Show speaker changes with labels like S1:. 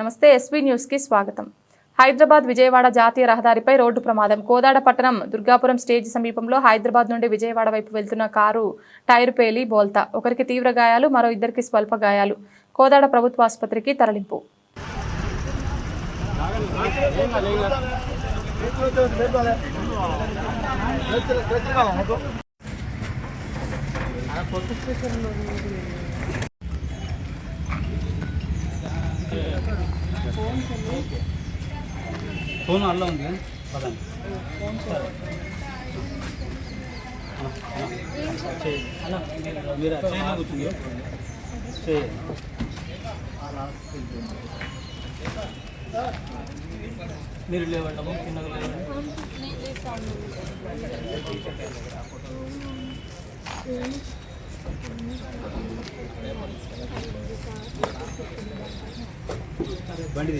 S1: నమస్తే ఎస్వీ న్యూస్కి స్వాగతం. హైదరాబాద్ విజయవాడ జాతీయ రహదారిపై రోడ్డు ప్రమాదం. కోదాడ పట్టణం దుర్గాపురం స్టేజ్ సమీపంలో హైదరాబాద్ నుండి విజయవాడ వైపు వెళ్తున్న కారు టైరు పేలి బోల్తా. ఒకరికి తీవ్ర గాయాలు మరో ఇద్దరికి స్వల్ప గాయాలు. కోదాడ ప్రభుత్వ ఆసుపత్రికి తరలింపు.
S2: ఫోన్ అలా ఉంది పదండి మీరు చైర్లో కూర్చుంది చైర్ మీరు లేవండి అమ్మ చిన్నగా లేవండి బండి